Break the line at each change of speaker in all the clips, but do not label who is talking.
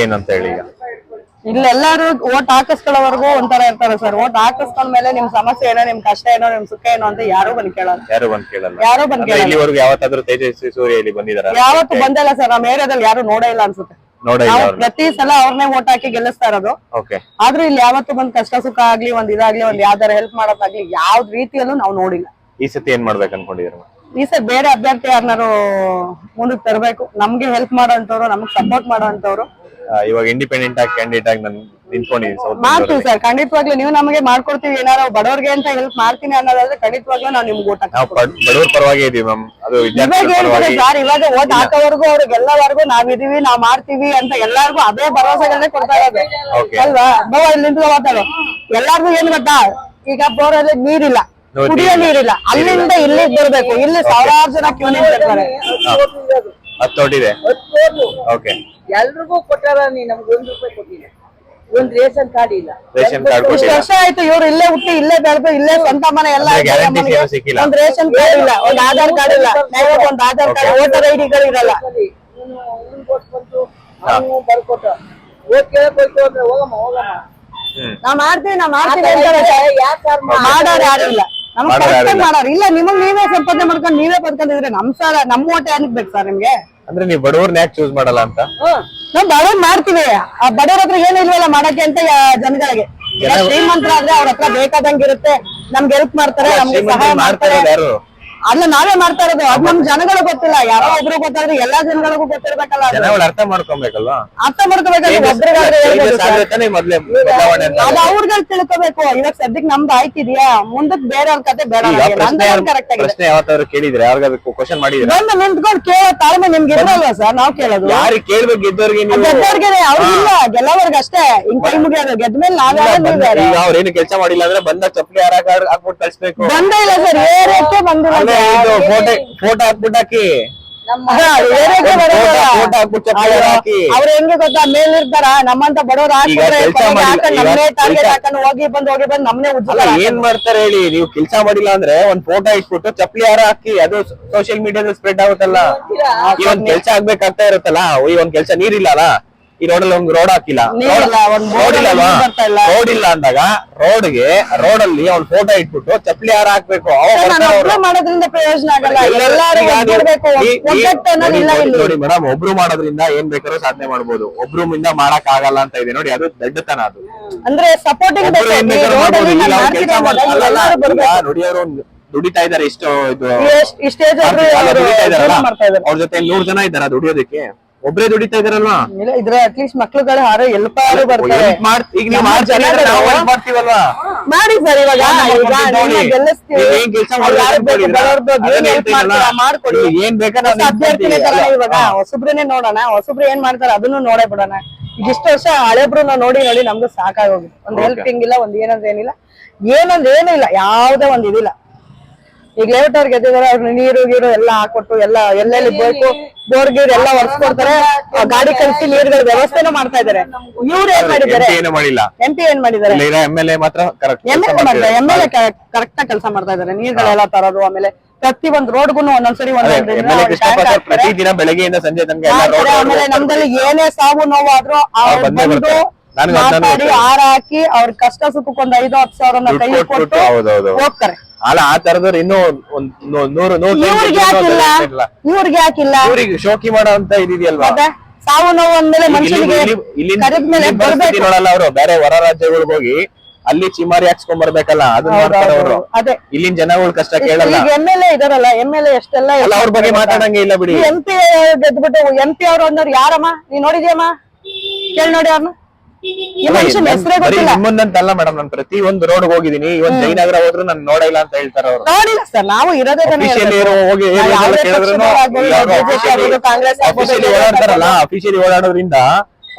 ಏನಂತ ಹೇಳಿ ಈಗ.
ಇಲ್ಲೆಲ್ಲಾರು ಓಟ್ ಹಾಕಿಸ್ಕೊಳ್ಳೋವರೆಗೂ ಒಂಥರ ಇರ್ತಾರೆ ಸರ್ ಓಟ್ ಹಾಕಿಸ್ಕೊಂಡ್ಮೇಲೆ ನಿಮ್ ಸಮಸ್ಯೆ ಏನೋ ನಿಮ್ ಕಷ್ಟ ಏನೋ ನಿಮ್ ಸುಖ ಏನೋ ಅಂತ ಯಾರು ಬಂದ್ ಕೇಳಲ್ಲ.
ಯಾರು ಬಂದ್ ಕೇಳಲ್ಲ.
ಯಾರು ಬಂದ್
ಅಂದ್ರೆ
ಕೇಳಲ್ಲ.
ಇಲ್ಲಿವರೆಗೂ ಯಾವತ್ತಾದ್ರೂ ತೇಜಸ್ವಿ ಸೂರ್ಯ ಇಲ್ಲಿ ಬಂದಿದಾರ?
ಯಾವತ್ತು ಬಂದಲ್ಲ ಸರ್ ನಮ್ಮ ಏರಿಯಾದಲ್ಲಿ ಯಾರು ನೋಡೇ ಇಲ್ಲ ಅನ್ಸುತ್ತೆ.
ನೋಡ ಇಲ್ಲ
ನಾವು
ಅವ್ರನ್ನ.
ಪ್ರತಿ ಸಲ ಅವ್ರನ್ನೇ ಓಟ್ ಹಾಕಿ ಗೆಲ್ಲಿಸ್ತಾ ಇರೋದು.
ಓಕೆ.
ಆದ್ರೂ ಇಲ್ಲಿ ಯಾವತ್ತು ಬಂದ್ ಕಷ್ಟ ಸುಖ ಆಗ್ಲಿ ಒಂದ್ ಇದಾಗ್ಲಿ ಒಂದ್ ಯಾವ್ದಾರ ಹೆಲ್ಪ್ ಮಾಡೋದಾಗ್ಲಿ ಯಾವ್ದ್ ರೀತಿಯಲ್ಲೂ ನಾವು ನೋಡಿಲ್ಲ.
ಈ ಸತಿ ಏನ್ ಮಾಡ್ಬೇಕು ಅನ್ಕೊಂಡಿದ್ರು
ಈ ಸರ್ ಬೇರೆ ಅಭ್ಯರ್ಥಿ ಯಾರನ್ನಾರು ಮುಂದಕ್ಕೆ ತರಬೇಕು? ನಮ್ಗೆ ಹೆಲ್ಪ್ ಮಾಡೋಂಥವ್ರು ನಮ್ಗೆ ಸಪೋರ್ಟ್ ಮಾಡೋಂಥವ್ರು
ಇವಾಗ ಇಂಡಿಪೆಂಡೆಂಟ್ ಆಗಿ ಕ್ಯಾಂಡಿಡೇಟ್ ಆಗಿ ನಾನು ನಿಂತ್ಕೊಂಡಿದ್ದೀನಿ
ಮಾಡ್ತೀವಿ ಸರ್ ಖಂಡಿತವಾಗ್ಲೂ ನೀವು ನಮಗೆ ಮಾಡ್ಕೊಡ್ತೀವಿ. ಏನಾರ ಬಡವರಿಗೆ ಅಂತ ಹೆಲ್ಪ್ ಮಾಡ್ತೀನಿ ಅನ್ನೋದಾದ್ರೆ ಖಂಡಿತವಾಗ್ಲೂ ನಾವು ನಿಮ್ಗೆ ಊಟ
ನಾವು ಪಡ್- ಬಡವ್ರ ಪರವಾಗಿ ಇದೀವಿ ಮ್ಯಾಮ್ ಅದು
ಇವಾಗ
ವಿದ್ಯಾರ್ಥಿಗಳ
ಹೇಳ್ತಾರೆ
ಪರವಾಗಿ.
ಸರ್ ಇವಾಗ ಓದ್ ಹಾಕೋವರೆಗೂ ಅವ್ರಿಗೆಲ್ಲವರೆಗೂ ನಾವಿದೀವಿ ನಾವ್ ಮಾಡ್ತೀವಿ ಅಂತ ಎಲ್ಲಾರ್ಗು ಅದೇ ಭರವಸೆಗಳನ್ನೇ ಕೊಡ್ತಾ ಇರೋದು.
Okay.
ಅಲ್ವಾ? ಬವ ನಿಂತ್ಕೊ ಮಾತಾಡು. ಎಲ್ಲಾರ್ಗು ಏನ್ ಗೊತ್ತಾ? ಈಗ ಬೋರಲ್ಲಿ ನೀರಿಲ್ಲ.
ನೋಡಿ,
ಕುಡಿಯೋ ನೀರಿಲ್ಲ. ಅಲ್ಲಿಂದ ಇಲ್ಲಿ ಬರ್ಬೇಕು. ಇಲ್ಲಿ ಸಾವಿರಾರು ಜನ ಕ್ಯೂ ನಿಂತಿರ್ತಾರೆ.
ಹತ್ತು ತೊಟ್ಟಿದೆ ಓಕೆ
ಎಲ್ರಿಗೂ ಕೊಟ್ಟಾರ ನೀ ನಮ್ಗೆ ಒಂದ್ ರೂಪಾಯಿ ಕೊಟ್ಟಿಲ್ಲ. ಒಂದ್ ರೇಷನ್ ಕಾರ್ಡ್ ಇಲ್ಲ.
ರೇಷನ್ ಕಾರ್ಡ್
ಇಷ್ಟು
ಕೊಟ್ಟಿಲ್ಲ.
ವರ್ಷ ಆಯ್ತು ಇವ್ರು ಇಲ್ಲೇ ಹುಟ್ಟಿ ಇಲ್ಲೇ ಬೆಳೆದು ಇಲ್ಲೇ ಸ್ವಂತ ಮನೆ ಎಲ್ಲ
ಅಂದ್ರೆ
ಇದೆ
guarantee
ನಮ್ಗೆ.
ಏನೂ ಸಿಕ್ಕಿಲ್ಲ.
ಒಂದ್ ರೇಷನ್ ಕಾರ್ಡ್ ಇಲ್ಲ ಒಂದ್ ಆಧಾರ್ ಕಾರ್ಡ್ ಇಲ್ಲ. ನೈವತ್ ಒಂದ್ ಆಧಾರ್ ಕಾರ್ಡ್ ವೋಟರ್ ಐಡಿ ಗಳು ಇರಲ್ಲ.
ಇವ್ನು ಓಟ್ ಬಂತು ಅವನು ಬರ್ಕೊಟ್ಟ. ಓಟ್ ಕೇಳಕ್ ಹೋಯ್ತು ಅಂದ್ರೆ ಹೋಗಮ್ಮ ಹೋಗಮ್ಮ.
ಹ್ಮ್.
ನಾವ್ ಮಾಡ್ತೀವಿ ನಾ ಮಾಡ್ತೀವಿ ಅಂತಾರೆ.
ಯಾಕೆ ಸರ್
ಮಾಡೋರು ಯಾರು ಇಲ್ಲ.
ಮಾಡೋರು
ಇಲ್ಲ ನಿಮಗ್ ನೀವೇ ಸಂಪಾದನೆ ಮಾಡ್ಕೊಂಡು ನೀವೇ ಬದ್ಕೊಂಡಿದ್ರೆ ನಮ್ ನಮ್ಮ ನಮ್ ಓಟೆ ಏನಕ್ ಬೇಕು ಸರ್ ನಿಮ್ಗೆ?
ಅಂದ್ರೆ ನೀವು ಬಡವ್ರನ್ನ ಯಾಕೆ ಚೂಸ್ ಮಾಡಲ್ಲ ಅಂತ?
ನಾವ್ ಬಡವ್ರ ಮಾಡ್ತೀವಿ. ಆ ಬಡವ್ರ ಹತ್ರ ಏನು ಇಲ್ವಲ್ಲ ಮಾಡಕ್ಕೆ ಅಂತ ಜನಗಳಿಗೆ. ಶ್ರೀಮಂತರ ಆದ್ರೆ ಅವ್ರ ಹತ್ರ ಬೇಕಾದಂಗಿರುತ್ತೆ ನಮ್ಗೆ ಹೆಲ್ಪ್ ಮಾಡ್ತಾರೆ ನಮ್ಗೆ ಸಹಾಯ ಮಾಡ್ತಾರೆ.
ಯಾರು?
ಅಲ್ಲ ನಾವೇ ಮಾಡ್ತಾ ಇರೋದು. ಅದ್ ನಮ್ ಜನಗಳು ಗೊತ್ತಿಲ್ಲ. ಯಾರೋ ಒಬ್ರು ಗೊತ್ತಾದ್ರೆ ಎಲ್ಲಾ ಜನಗಳಿಗೂ ಗೊತ್ತಿರ್ಬೇಕಲ್ಲ ಅದು.
ಜನಗಳು ಅರ್ಥ ಮಾಡ್ಕೊಬೇಕಲ್ಲ
ಅರ್ಥ ಮಾಡ್ಕೋಬೇಕಲ್ಲ ಒಬ್ರಿಗಾದ್ರೆ ಹೇಳ್ಬೋದು
ತಾನೇ ಮೊದ್ಲೇ ಬದಲಾವಣೆ ಅಂತ
ಅದು ಅವ್ರಿಗೆ ತಿಳ್ಕೋಬೇಕು. ಇವಾಗ ಸದ್ಯಕ್ ನಮ್ದು ಆಯ್ತಿದ್ಯಾ? ಮುಂದಕ್ ಬೇರೆ ಅವ್ರ ಕತೆ ಬೇಡ
ಈಗ ಪ್ರಶ್ನೆ
ಕರೆಕ್ಟ್ ಆಗಿದೆ.
ಪ್ರಶ್ನೆ ಯಾವತ್ತಾದ್ರು ಕೇಳಿದ್ರೆ ಯಾರಿಗಾದ್ರು ಕ್ವಶನ್ ಮಾಡಿದ್ರೆ
ಬಂದು ನಿಂತ್ಕೊಂಡು ಕೇಳೋ ತಾಳ್ಮೆ ನಿಮ್ಗೆ ಇರಲ್ವಾ ಸರ್? ನಾವ್ ಕೇಳೋದು.
ಯಾರಿಗೆ ಕೇಳ್ಬೇಕು ಗೆದ್ದವ್ರಿಗೆ ನೀವು?
ಗೆದ್ದವ್ರಿಗೆ ಇಲ್ಲ. ಗೆಲ್ಲೋರ್ಗೆ ಅಷ್ಟೇ ಹಿಂಗ್ ಕೈ ಮುಗಿಯೋದು ಗೆದ್ಮೇಲೆ ನಾವೇ ನೀವ್ ಯಾರು
ಈಗ ಅವ್ರೇನು ಕೆಲಸ ಮಾಡಿಲ್ಲ ಅಂದ್ರೆ ಬಂದ ಚಪ್ಪಲಿ ಯಾರು ಹಾಕ್ಬಿಟ್ಟು ಕಳ್ಸ್ಬೇಕು.
ಬಂದೇ ಇಲ್ಲ ಸರ್. ಏರಕ್ಕೆ ಬಂದಿಲ್ಲ
ಅಲ್ಲೇ ಇದು ಫೋಟೋ ಫೋಟೋ ಹಾಕ್ಬಿಟ್ಟು ಹಾಕಿ
ಅದ, ಏರಿಯಾಕ್ಕೆ ಬರೋದಿಲ್ಲ.
ಫೋಟೋ ಹಾಕ್ಬಿಟ್ಟು ಚಪ್ಪಲಿ ಯಾರ ಹಾಕಿ.
ಅವ್ರು ಹೆಂಗೆ ಗೊತ್ತಾ? ಮೇಲಿರ್ತಾರ ನಮ್ಮಂತ ಬಡವ್ರ ಹೋಗಿ ಬಂದ್ ಹೋಗಿ ಬಂದ್ ನಮ್ನೇ
ಏನ್ ಮಾಡ್ತಾರೆ ಹೇಳಿ? ನೀವು ಕೆಲ್ಸ ಮಾಡಿಲ್ಲ ಅಂದ್ರೆ ಒಂದ್ ಫೋಟೋ ಇಟ್ಬಿಟ್ಟು ಚಪ್ಪಲಿ ಯಾರ ಹಾಕಿ ಅದು ಸೋಶಿಯಲ್ ಮೀಡಿಯಾದಲ್ಲಿ ಸ್ಪ್ರೆಡ್ ಆಗುತ್ತಲ್ಲ? ಈ ಒಂದ್ ಕೆಲ್ಸ ಆಗ್ಬೇಕಾಗ್ತಾ ಇರುತ್ತಲ್ಲ? ಈ ಒಂದ್ ಕೆಲ್ಸ ನೀರಿಲ್ಲ ಅಲ್ಲ? ಈ ರೋಡಲ್ಲಿ ಒಂದು ರೋಡ್ ಹಾಕಿಲ್ಲ.
ಒಂದ್
ರೋಡ್
ಇಲ್ಲವಾ.
ರೋಡ್ ಇಲ್ಲ. ಅಂದಾಗ ರೋಡ್ಗೆ ರೋಡ್ ಅಲ್ಲಿ ಅವ್ನ್ ಫೋಟೋ ಇಟ್ಬಿಟ್ಟು ಚಪ್ಪಲಿ ಯಾರು ಹಾಕ್ಬೇಕು.
ಮಾಡೋದ್ರಿಂದ ಪ್ರಯೋಜನ ಆಗಲ್ಲ.
ನೋಡಿ- ಮೇಡಮ್ ಒಬ್ರು ಮಾಡೋದ್ರಿಂದ ಏನ್ ಬೇಕಾದ್ರೂ ಸಾಧನೆ ಮಾಡ್ಬೋದು. ಒಬ್ರು ಮುಂದ ಮಾಡಕ್ ಆಗಲ್ಲ ಅಂತ ಇದೆ. ನೋಡಿ ಅದು ದಡ್ಡತನ ಅದು.
ಅಂದ್ರೆ ಸಪೋರ್ಟಿಂಗ್
ದುಡಿತಾ ಇದಾರೆ ಇಷ್ಟು ಇದು ಅವ್ರ ಜೊತೆ ನೂರ್ ಜನ ಇದಾರ ದುಡಿಯೋದಕ್ಕೆ? ಒಬ್ರೇ ದುಡಿತಾ ಇದಾರಲ್ವಾ?
ಇಲ್ಲ ಇದ್ರ ಅಟ್ಲೀಸ್ಟ್ ಮಕ್ಳುಗಳು ಹಾರ ಎಲ್ಪ ಬರ್ತಾರೆ.
Help ಮಾಡ್- ಈಗ ನೀವು ಮಾಡ್ತೀರಿ? ಅಂದ್ರೆ ನಾವು help ಮಾಡ್ತೀವಲ್ವಾ?
ಮಾಡಿ ಸರ್ ಇವಾಗ
ನಾವು
ಈಗ
ಮಾಡ್ತೀವಿ.
ನಿಮ್ಮನ್ನ ಗೆಲ್ಲಿಸ್ತೀವಿ.
ನೀವು ಏನ್ ಕೆಲ್ಸ
ಅವ್ರು
ಮಾಡ್ಬೇಕು
ಯಾರು ಬೇಕು ಬರೋರ್ದು ಏನ್
ಅದನ್ನ
ಹೆಲ್ಪ್ ಮಾಡ್ತೀರಾ? ಮಾಡ್ಕೊಡಿ.
ನೀವು ಏನ್ ಬೇಕಾ ನಾನು
ಹೊಸ ಅಭ್ಯರ್ಥಿನೇ ತರ
ನಿಂತ್ಕೊಳ್ತೀವಿ.
ಇವಾಗ. ಹೊಸಬ್ರನ್ನೇ ನೋಡೋಣ. ಹೊಸಬ್ರು ಏನ್ ಮಾಡ್ತಾರೆ ಅದನ್ನು ನೋಡೇ ಬಿಡೋಣ. ಈಗ ಇಷ್ಟು ವರ್ಷ ಹಳೆಬ್ರನ್ನ ನೋಡಿ ನೋಡಿ ನಮ್ಗೂ ಸಾಕಾಗೋಗಿದೆ ಒಂದ್
Okay.
ಹೆಲ್ಪಿಂಗ್ ಇಲ್ಲ ಒಂದ್ ಏನಂದ್ರೆ ಏನಿಲ್ಲ. ಏನಂದ್ರೆ ಏನೂ ಇಲ್ಲ. ಯಾವ್ದೇ ಒಂದ್ ಇದಿಲ್ಲ. ಈಗ ಲೇಔಟ್ ಅವ್ರು ಗೆದ್ದಿದಾರೆ ನೀರು ಗೀರು ಎಲ್ಲ ಹಾಕೊಟ್ಟು ಎಲ್ಲ ಎಲ್ಲೆಲ್ಲಿ ಬೇಕು ಬೋರ್ ಗೀರ್ ಎಲ್ಲ ಒರ್ಸ್ಕೊಡ್ತಾರೆ. ಆ ಗಾಡಿ ಕಳಿಸಿ ನೀರುಗಳ ವ್ಯವಸ್ಥೆನೂ ಮಾಡ್ತಾ ಇದಾರೆ ಇವ್ರು ಏನ್ ಮಾಡಿದ್ದಾರೆ?
ಏನು ಮಾಡಿಲ್ಲ.
ಎಂ ಪಿ ಏನ್ ಮಾಡಿದ್ದಾರೆ?
ಇಲ್ಲಿ ಇರೋ ಎಂ ಎಲ್ ಎ ಮಾತ್ರ ಕರೆಕ್ಟ್
ಎಂ ಎ ಕರೆಕ್ಟ್ ಆಗಿ ಕೆಲಸ ಮಾಡ್ತಾ ಇದಾರೆ ನೀರ್ಗಳೆಲ್ಲ ತರೋದು ಆಮೇಲೆ ಪ್ರತಿ ಒಂದ್ ರೋಡ್ಗೂ ಒಂದೊಂದ್ಸರಿ ಒಂದೊಂದ್
ಪ್ರತಿ ದಿನ ಬೆಳಗ್ಗೆಯಿಂದ ಸಂಜೆ ತನಕ ಎಲ್ಲ
ಆಮೇಲೆ ನಮ್ದಲ್ಲಿ ಏನೇ ಸಾವು ನೋವು ಆದ್ರೂ
ಬಂದೇ
ಮಾತಾಡಿ. ಹಾರ ಹಾಕಿ ಅವ್ರ ಕಷ್ಟ ಸುಖಕ್ಕೊಂದ್ ಐದು ಹತ್ತು ಸಾವಿರನ ಕೈ ಕೊಟ್ಟು
ಹೌದೌದು.
ಹೋಗ್ತಾರೆ.
ಅಲ್ಲ ಆ ತರದವ್ರು ಇನ್ನೂ ಒಂದ್ ನೂರು ನೂರು
ಇವ್ರಿಗೆ ಯಾಕಿಲ್ಲ? ಇವ್ರಿಗೆ
ಶೋಕಿ ಮಾಡೋ ಅಂತ ಇದಿದೆಯಲ್ವಾ?
ಮತ್ತೆ ಸಾವು ನೋವು ಅಂದ್ಮೇಲೆ ಮನುಷ್ಯನಿಗೆ ಕರೆದ್ಮೇಲೆ ಬರ್ಬೇಕು.
ನೋಡಲ್ಲ ಅವರು. ಬೇರೆ ಹೊರ ರಾಜ್ಯಗಳಿಗೆ ಹೋಗಿ ಅಲ್ಲಿ ಚಿಮಾರಿ ಹಾಕ್ಸ್ಕೊಂಡ್ ಬರ್ಬೇಕಲ್ಲ ಅದನ್ನ ಮಾಡ್ತಾರೆ ಅವರು.
ಅದೇ.
ಇಲ್ಲಿನ ಜನಗಳ ಕಷ್ಟ ಕೇಳಲ್ಲ.
ಈಗ ಎಂ ಎಲ್ ಎ ಇದಾರಲ್ಲ ಎಂ ಎಲ್ ಎ ಎಷ್ಟೆಲ್ಲ
ಅವ್ರ ಬಗ್ಗೆ ಮಾತಾಡಂಗೆ ಇಲ್ಲ ಬಿಡಿ.
ಎಂ ಪಿ ಗೆದ್ಬಿಟ್ಟು ಎಂ ಪಿ ಅವ್ರು ಅನ್ನೋರು ಯಾರಮ್ಮ? ನೀ ನೋಡಿದ್ಯಮ್ಮ? ಕೇಳಿ ನೋಡಿ ಅವ್ರನ್ನ
ನಿಮ್ಮನ್ನಂತಲ್ಲ ಮೇಡಮ್ ನಾನು ಪ್ರತಿ ಒಂದು ರೋಡ್ ಹೋಗಿದೀನಿ ಇವನ್ ಜಯನಗರ ಹೋದ್ರು ನಾನು ನೋಡಿಲ್ಲ ಅಂತ ಹೇಳ್ತಾರೆ ಅವರು.
ನೋಡಿಲ್ಲ ಸರ್ ನಾವು ಇರೋದೇ
ಅಫಿಷಿಯಲಿ ಓಡಾಡ್ತಾರಲ್ಲ ಅಫಿಷಿಯಲಿ ಓಡಾಡೋದ್ರಿಂದ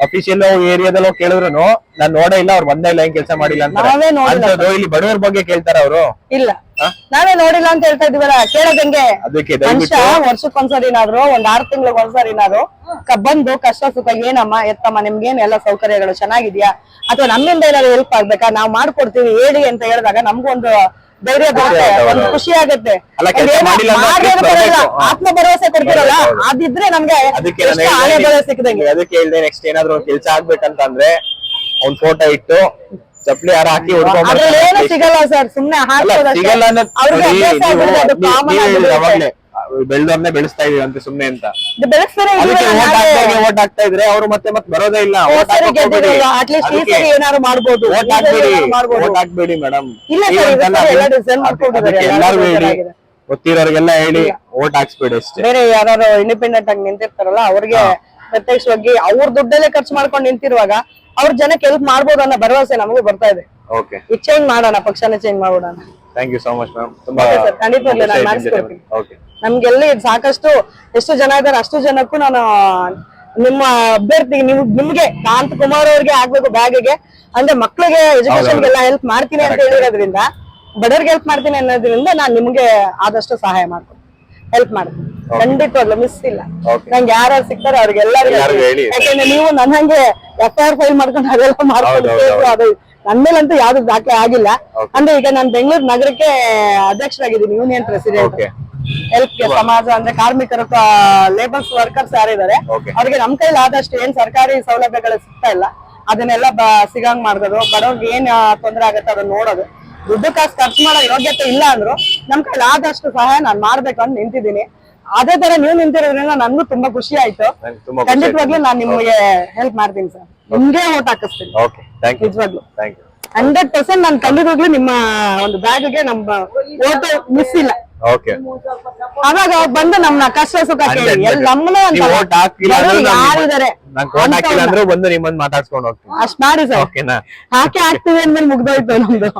ಅಫಿಷಿಯಲ್ ಏರಿಯಾದಲ್ಲಿ ಹೋಗಿ ಕೇಳಿದ್ರು ನಾನ್ ನೋಡೇ ಇಲ್ಲ ಅವ್ರು ಬಂದೇ ಇಲ್ಲ ಏನ್ ಕೆಲಸ ಮಾಡಿಲ್ಲ ಅಂತ
ನಾವೇ ನೋಡಿಲ್ಲ
ಅಂತದ್ದು ಇಲ್ಲಿ ಬಡವರ ಬಗ್ಗೆ ಕೇಳ್ತಾರ ಅವರು?
ಇಲ್ಲ. ನಾವೇ ನೋಡಿಲ್ಲ ಅಂತ ಹೇಳ್ತಾ ಇದೀವಲ್ಲ ಕೇಳೋದಂಗೆ
ಅದಕ್ಕೆ
ಮನುಷ್ಯ
ದಯವಿಟ್ಟು
ವರ್ಷಕ್ಕೊಂದ್ಸರಿನಾದ್ರು ಒಂದ್ ಆರ್ ತಿಂಗಳಿಗೆ ಒಂದ್ಸರಿನಾದ್ರು ಕ- ಬಂದು ಕಷ್ಟ ಸುಖ ಏನಮ್ಮ ಎತ್ತಮ್ಮ ನಿಮ್ಗೇನ್ ಎಲ್ಲ ಸೌಕರ್ಯಗಳು ಚೆನ್ನಾಗಿದ್ಯಾ? ಅಥವಾ ನಮ್ಮಿಂದ ಏನಾದ್ರು ಹೆಲ್ಪ್ ಆಗ್ಬೇಕಾ? ನಾವ್ ಮಾಡ್ಕೊಡ್ತೀವಿ ಹೇಳಿ ಅಂತ ಹೇಳಿದಾಗ ನಮ್ಗೊಂದು ಧೈರ್ಯ ಬರುತ್ತೆ ಒಂದು. ಖುಷಿ ಆಗುತ್ತೆ. ಆತ್ಮ ಭರವಸೆ ಕೊಡ್ತಿರಲ್ಲ. ಅದಿದ್ರೆ ನಮ್ಗೆ ಆನೆ ಬಲ ಸಿಕ್ಕದಂಗೆ.
ಅದಕ್ಕೆ ಹೇಳ್ದೆ ನೆಕ್ಸ್ಟ್ ಏನಾದ್ರು ಒಂದ್ ಕೆಲ್ಸ ಆಗ್ಬೇಕಂತ ಅಂದ್ರೆ ಒಂದ್ ಫೋಟೋ ಇಟ್ಟು ಚಪ್ಲಿ ಯಾರು ಹಾಕಿ
ಏನು ಸಿಗಲ್ಲ ಸರ್ ಸುಮ್ನೆ
ಸಿಗಲ್ಲ ಅನ್ನೋದ್ ಬೆಳ್ದವ್ರನ್ನೇ ಬೆಳೆಸ್ತಾ ಇದೀವಿ ಅಂತ ಸುಮ್ನೆ ಅಂತ. ಅದಕ್ಕೆ ಓಟ್
ನಾವೇ.
ಹಾಕ್ದಾಗೆ ಓಟ್ ಹಾಕ್ತಾ ಇದ್ರೆ ಅವ್ರು ಮತ್ತೆ ಮತ್ತೆ ಬರೋದೇ ಇಲ್ಲ. ಓಟ್ ಹಾಕ್ಬೇಡಿ. ಓಟ್ ಹಾಕ್ಬೇಡಿ ಮೇಡಮ್
ಇಲ್ಲ sir, ಇದು ಸರಿ ಎಲ್ಲ design ಮಾಡ್ಕೊಂಡಿದ್ದಾರೆ,
ಅದಕ್ಕೆ
ಎಲ್ಲ
ಎಲ್ಲಾರ್ಗು ಹೇಳಿ. ಗೊತ್ತಿರೋರಿಗೆಲ್ಲ ಹೇಳಿ ಓಟ್ ಹಾಕ್ಸ್ಬೇಡಿ ಅಷ್ಟೇ.
ಬೇರೆ ಯಾರು ಇಂಡಿಪೆಂಡೆಂಟ್ ಆಗಿ ನಿಂತಿರ್ತಾರಲ್ಲ ಅವ್ರಿಗೆ ಪ್ರತ್ಯಕ್ಷವಾಗಿ ಅವ್ರ ದುಡ್ಡಲ್ಲೇ ಖರ್ಚು ಮಾಡ್ಕೊಂಡು ನಿಂತಿರುವಾಗ ಅವ್ರ ಜನಕ್ಕೆ ಹೆಲ್ಪ್ ಮಾಡ್ಬೋದು ಅನ್ನೋ ಭರವಸೆ ನಮಗೂ ಬರ್ತಾ ಇದೆ.
ಓಕೆ
ಚೇಂಜ್ ಮಾಡೋಣ ಪಕ್ಷನ ಚೇಂಜ್ ಮಾಡೋಣ
thank you so much ma'am ತುಂಬಾ
Okay sir, ಖಂಡಿತವಾಗ್ಲೂ ನಾನು ಮಾಡಿಸ್ಕೊಡ್ತೀನಿ.
ಓಕೆ
ನಮ್ಗೆಲ್ಲಿ ಸಾಕಷ್ಟು ಎಷ್ಟು ಜನ ಇದಾರೆ ಅಷ್ಟು ಜನಕ್ಕೂ ನಾನು ನಿಮ್ಮ ಅಭ್ಯರ್ಥಿಗೆ ನಿಮ್ ನಿಮ್ಗೆ ಕಾಂತ್ ಕುಮಾರ್ ಅವ್ರಿಗೆ ಆಗ್ಬೇಕು ಬ್ಯಾಗಿಗೆ. ಅಂದ್ರೆ ಮಕ್ಳಿಗೆ ಎಜುಕೇಶನ್ಗೆಲ್ಲ ಹೆಲ್ಪ್ ಮಾಡ್ತೀನಿ ಅಂತ ಹೇಳಿರೋದ್ರಿಂದ ಬಡವರ್ಗೆ ಹೆಲ್ಪ್ ಮಾಡ್ತೀನಿ ಅನ್ನೋದ್ರಿಂದ ನಾನ್ ನಿಮ್ಗೆ ಆದಷ್ಟು ಸಹಾಯ ಮಾಡ್ತೀನಿ. ಹೆಲ್ಪ್ ಮಾಡ್ತೀನಿ ಖಂಡಿತವಾಗ್ಲು ಮಿಸ್ ಇಲ್ಲ. ನಂಗೆ ಯಾರು ಸಿಗ್ತಾರೆ ಅವ್ರಿಗೆಲ್ಲರಿಗೂ. ಯಾಕಂದ್ರೆ ನೀವು ನನ್ ಹಂಗೆ ಎಫ್ ಐ ಆರ್ ಫೈಲ್ ಮಾಡ್ಕೊಂಡು ಅದೆಲ್ಲ ಮಾಡ್ಕೊಂಡು ಅದು ನನ್ ಮೇಲಂತೂ ಯಾವ್ದು ದಾಖಲೆ ಆಗಿಲ್ಲ. ಅಂದ್ರೆ ಈಗ ನಾನು ಬೆಂಗಳೂರು ನಗರಕ್ಕೆ ಅಧ್ಯಕ್ಷರಾಗಿದ್ದೀನಿ ಯೂನಿಯನ್ ಪ್ರೆಸಿಡೆಂಟ್
ಹೆಲ್ತ್
ಹೆಲ್ಪ್ ಸಮಾಜ ಅಂದ್ರೆ ಕಾರ್ಮಿಕರು ಲೇಬರ್ಸ್ ವರ್ಕರ್ಸ್ ಯಾರಿದ್ದಾರೆ. ಅವ್ರಿಗೆ ನಮ್ ಕೈಲಿ ಆದಷ್ಟು ಏನ್ ಸರ್ಕಾರಿ ಸೌಲಭ್ಯಗಳು ಸಿಗ್ತಾ ಇಲ್ಲ ಅದನ್ನೆಲ್ಲ ಸಿಗಂಗ್ ಮಾಡ್ಬೋದು ಬಡವ್ರಿಗೆ ಏನ್ ತೊಂದರೆ ಆಗುತ್ತೆ ಆಗತ್ತೆ ಅದನ್ನ ನೋಡೋದು. ದುಡ್ಡು ಕಾಸು ಖರ್ಚು ಮಾಡೋ ಯೋಗ್ಯತೆ ಇಲ್ಲ ಅಂದ್ರು ನಮ್ ಕೈಲಿ ಆದಷ್ಟು ಸಹಾಯ ನಾನು ಮಾಡ್ಬೇಕು ಅಂತ ನಿಂತಿದ್ದೀನಿ. ಅದೇ ತರ ನೀವು ನಿಂತಿರೋದ್ರಿಂದ ನನ್ಗೂ ತುಂಬಾ ಖುಷಿ ಆಯ್ತು. ಖಂಡಿತವಾಗ್ಲೂ ನಾನ್ ನಿಮ್ಗೆ ಹೆಲ್ಪ್ ಮಾಡ್ತೀನಿ ಸರ್ ನಿಮ್ಗೆ ಓಟ್ ಹಾಕಿಸ್ತೀನಿ.
ಓಕೆ ಥ್ಯಾಂಕ್ ಯು
ನಿಜವಾಗ್ಲು. ಹಂಡ್ರೆಡ್ ಪರ್ಸೆಂಟ್ ನಾನು ಖಂಡಿತವಾಗ್ಲೂ ನಿಮ್ಮ ಒಂದು ಬ್ಯಾಗ್ಗೆ ನಮ್ಮ ಓಟ್ ಮಿಸ್ ಇಲ್ಲ. ಅವಾಗ ಅವ್ರು ಬಂದು ನಮ್ನ ಕಷ್ಟ ಸುಖ ಕೇಳಿ. ಅಂತ ಯಾರಿದ್ದಾರೆ ಅಷ್ಟ್ ಮಾಡಿ ಸರ್ ಹಾಕಿ ಹಾಕ್ತೀವಿ ಅಂದ್ಮೇಲೆ ಮುಗ್ದೋಯ್ತು ನಮ್ದು.